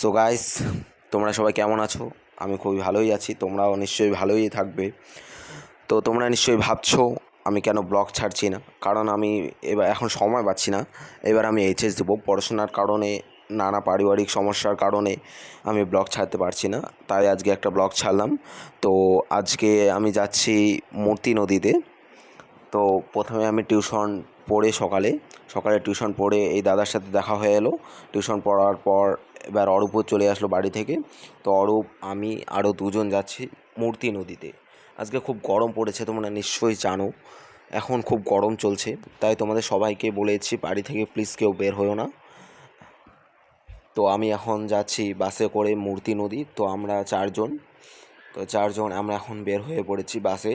So guys তোমরা সবাই কেমন আছো? আমি খুবই ভালোই আছি, তোমরাও নিশ্চয়ই ভালোই থাকবে। তো তোমরা নিশ্চয়ই ভাবছ আমি কেন ব্লগ ছাড়ছি না? কারণ আমি এবার এখন সময় পাচ্ছি না। এবার আমি এইচএস দেবো, পড়াশোনার কারণে, নানা পারিবারিক সমস্যার কারণে আমি ব্লগ ছাড়তে পারছি না। তাই আজকে একটা ব্লগ ছাড়লাম। তো আজকে আমি যাচ্ছি মূর্তি নদীতে। তো প্রথমে আমি টিউশন পড়ে সকালে। সকালে টিউশন পড়ে এই দাদার সাথে দেখা হয়ে এলো। টিউশন পড়ার পর এবার অরূপও চলে আসলো বাড়ি থেকে। তো অরূপ, আমি আরও দুজন যাচ্ছি মূর্তি নদীতে। আজকে খুব গরম পড়েছে, তোমরা নিশ্চয়ই জানো। এখন খুব গরম চলছে, তাই তোমাদের সবাইকে বলেছি বাড়ি থেকে প্লিজ কেউ বের হয়েও না। তো আমি এখন যাচ্ছি বাসে করে মূর্তি নদী। তো আমরা চারজন, তো চারজন, আমরা এখন বের হয়ে পড়েছি বাসে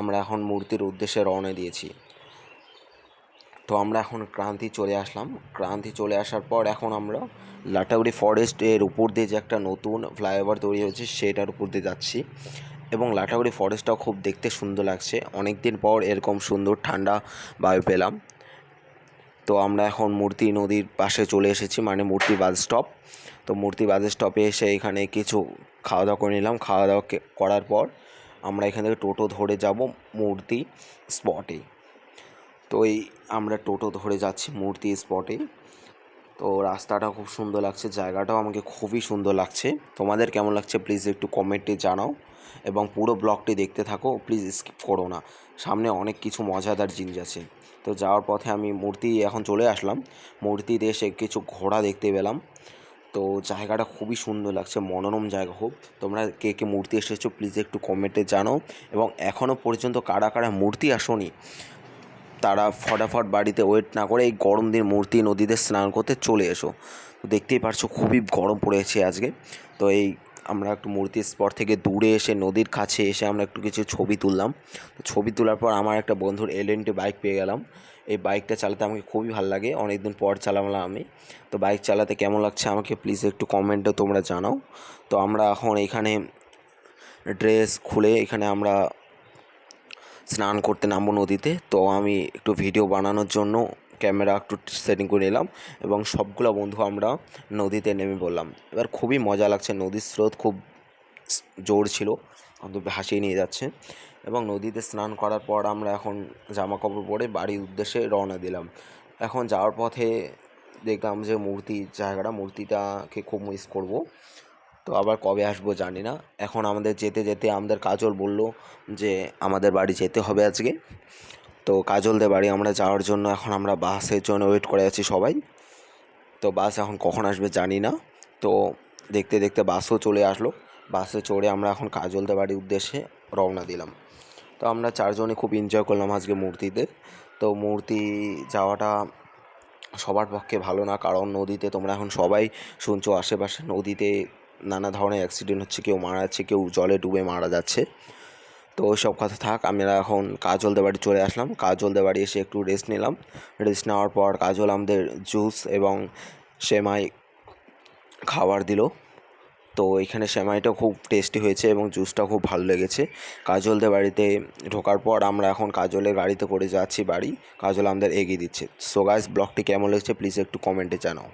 আমরা এখন মূর্তির উদ্দেশ্যে রওনা দিয়েছি। তো আমরা এখন ক্রান্তি চলে আসলাম। ক্রান্তি চলে আসার পর এখন আমরা লাটাগুড়ি ফরেস্টের উপর দিয়ে যে একটা নতুন ফ্লাইওভার তৈরি হয়েছে, সেটার উপর দিয়ে যাচ্ছি। এবং লাটাগুড়ি ফরেস্টটাও খুব দেখতে সুন্দর লাগছে। অনেক দিন পর এরকম সুন্দর ঠান্ডা বায়ু পেলাম। তো আমরা এখন মূর্তি নদীর পাশে চলে এসেছি মানে মূর্তি বাস স্টপ তো মূর্তি বাস স্টপে এসে এখানে কিছু খাওয়া দাওয়া করে নিলাম। খাওয়া দাওয়া করার পর আমরা এখান থেকে টোটো ধরে যাব মূর্তি স্পটে তো এই আমরা টোটো ধরে যাচ্ছি মূর্তি স্পটে তো রাস্তাটা খুব সুন্দর লাগছে, জায়গাটাও আমাকে খুবই সুন্দর লাগছে। তোমাদের কেমন লাগছে প্লিজ একটু কমেন্টে জানাও এবং পুরো ব্লগটি দেখতে থাকো প্লিজ স্কিপ করো না। সামনে অনেক কিছু মজাদার জিনিস আছে। তো যাওয়ার পথে আমি মূর্তি এখন চলে আসলাম। মূর্তিতে এসে কিছু ঘোড়া দেখতে পেলাম। তো জায়গাটা খুবই সুন্দর লাগছে, মনোরম জায়গা হোক তোমরা কে কে মূর্তি এসেছ প্লিজ একটু কমেন্টে জানাও। এবং এখনও পর্যন্ত কারা কারা মূর্তি আসনি তারা ফটাফট বাড়িতে ওয়েট না করে এই গরম দিন মূর্তি নদীতে স্নান করতে চলে এসো। তো দেখতেই পারছ খুবই গরম পড়েছে আজকে। তো এই আমরা একটু মূর্তি স্পট থেকে দূরে এসে নদীর কাছে এসে আমরা একটু কিছু ছবি তুললাম। তো ছবি তোলার পর আমার একটা বন্ধুর এলএনটি বাইক পেয়ে গেলাম। এই বাইকটা চালাতে আমাকে খুবই ভালো লাগে। অনেকদিন পর চালালাম আমি। তো বাইক চালাতে কেমন লাগছে আমাকে প্লিজ একটু কমেন্টে তোমরা জানাও। তো আমরা এখন এখানে ড্রেস খুলে এখানে আমরা স্নান করতে নামবো নদীতে। তো আমি একটু ভিডিও বানানোর জন্য ক্যামেরা একটু সেটিং করে নিলাম এবং সবগুলো বন্ধু আমরা নদীতে নেমে পড়লাম। এবার খুবই মজা লাগছে, নদীর স্রোত খুব জোর ছিল, আমাদের ভাসিয়ে নিয়ে যাচ্ছে। এবং নদীতে স্নান করার পর আমরা এখন জামা কাপড় পরে বাড়ির উদ্দেশ্যে রওনা দিলাম। এখন যাওয়ার পথে দেখলাম যে মূর্তি, জায়গাটা, মূর্তিটাকে খুব মিস করব। তো আবার কবে আসব জানি না। এখন আমাদের যেতে যেতে আমাদের কাজল বলল যে আমাদের বাড়ি যেতে হবে আজকে। তো কাজলদের বাড়ি আমরা যাওয়ার জন্য এখন আমরা বাসের জন্য ওয়েট করে আছি সবাই। তো বাস এখন কখন আসবে জানি না। তো দেখতে দেখতে বাসও চলে আসলো। বাসে চড়ে আমরা এখন কাজলদের বাড়ির উদ্দেশ্যে রওনা দিলাম। তো আমরা চারজনে খুব এনজয় করলাম আজকে মূর্তিতে। তো মূর্তি যাওয়াটা সবার পক্ষে ভালো না। কারণ নদীতে তোমরা এখন সবাই শুনছো আশেপাশে। নদীতে নানা ধরনের অ্যাক্সিডেন্ট হচ্ছে, কেউ মারা যাচ্ছে, কেউ জলে ডুবে মারা যাচ্ছে। তো ওইসব কথা থাক আমরা এখন কাজলদের বাড়ি চলে আসলাম। কাজলদের বাড়ি এসে একটু রেস্ট নিলাম। রেস্ট নেওয়ার পর কাজল আমাদের জুস এবং সেমাই খাবার দিল। তো এখানে সেমাইটা খুব টেস্টি হয়েছে এবং জুসটা খুব ভালো লেগেছে। কাজলদের বাড়িতে ঢোকার পর আমরা এখন কাজলের গাড়িতে করে যাচ্ছি বাড়ি। কাজল আমাদের এগিয়ে দিচ্ছে। সো গাইস ব্লগটি কেমন লেগেছে প্লিজ একটু কমেন্টে জানাও।